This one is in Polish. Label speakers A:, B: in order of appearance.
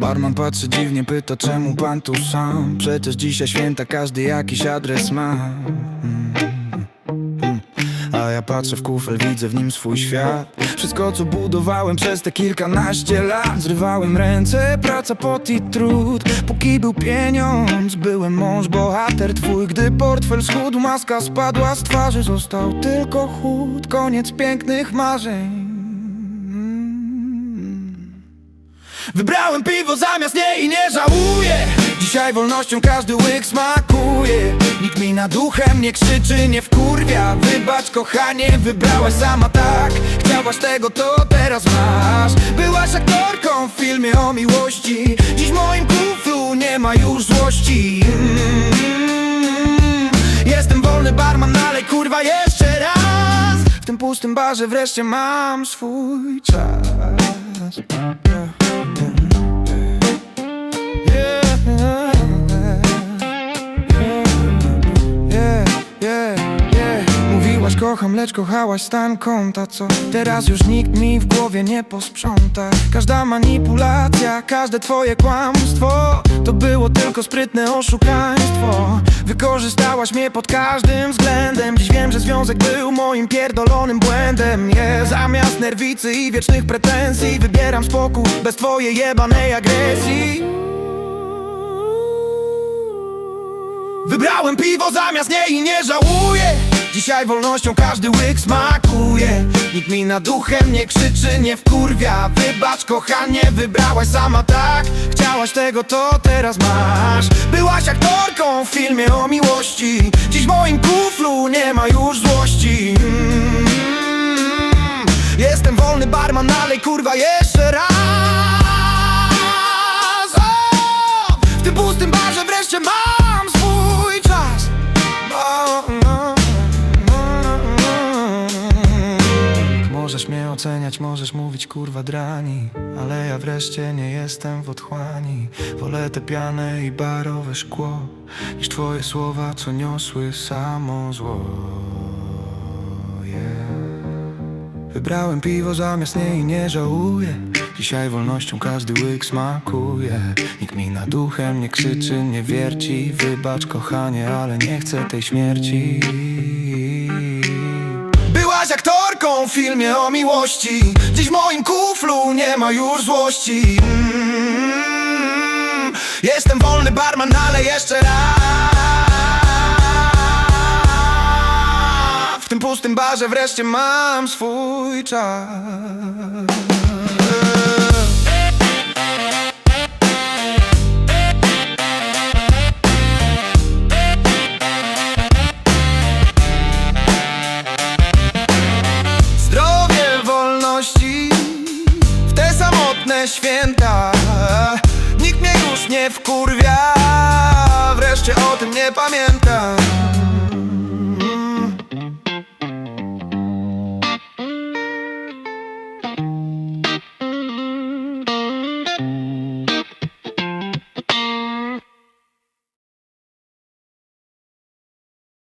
A: Barman patrzy dziwnie, pyta czemu pan tu sam? Przecież dzisiaj święta, każdy jakiś adres ma ja patrzę w kufel, widzę w nim swój świat. Wszystko co budowałem przez te kilkanaście lat. Zrywałem ręce, praca, pot i trud. Póki był pieniądz, byłem mąż, bohater twój. Gdy portfel schudł, maska spadła z twarzy. Został tylko chód, koniec pięknych marzeń. Wybrałem piwo zamiast niej i nie Dzisiaj wolnością każdy łyk smakuje. Nikt mi nad duchem nie krzyczy, nie wkurwia. Wybacz kochanie, wybrałaś sama tak. Chciałaś tego, to teraz masz. Byłaś aktorką w filmie o miłości. Dziś w moim kuflu nie ma już złości. Mm, Jestem wolny barman, ale kurwa jeszcze raz. W tym pustym barze wreszcie mam swój czas. Yeah, kocham, lecz kochałaś stan konta Co teraz już nikt mi w głowie nie posprząta. Każda manipulacja, każde twoje kłamstwo To było tylko sprytne oszukaństwo. Wykorzystałaś mnie pod każdym względem. Dziś wiem, że związek był moim pierdolonym błędem. Nie, zamiast nerwicy i wiecznych pretensji Wybieram spokój bez twojej jebanej agresji. Wybrałem piwo zamiast niej i nie żałuję Dzisiaj wolnością każdy łyk smakuje. Nikt mi nad duchem nie krzyczy, nie wkurwia. Wybacz kochanie, wybrałaś sama tak. Chciałaś tego, to teraz masz. Byłaś aktorką w filmie o miłości. Dziś w moim kuflu nie ma już złości. Mm. Jestem wolny barman, ale kurwa jeszcze raz oceniać, możesz mówić kurwa drani. Ale ja wreszcie nie jestem w otchłani. Wolę tę pianę i barowe szkło Niż twoje słowa, co niosły samo zło. Yeah. Wybrałem piwo zamiast niej i nie żałuję. Dzisiaj wolnością każdy łyk smakuje. Nikt mi nad duchem nie krzyczy, nie wierci. Wybacz kochanie, ale nie chcę tej śmierci aktorką w filmie o miłości. Dziś w moim kuflu nie ma już złości. Mm, Jestem wolny barman, ale jeszcze raz. W tym pustym barze wreszcie mam swój czas wkurwia. Wreszcie o tym nie pamięta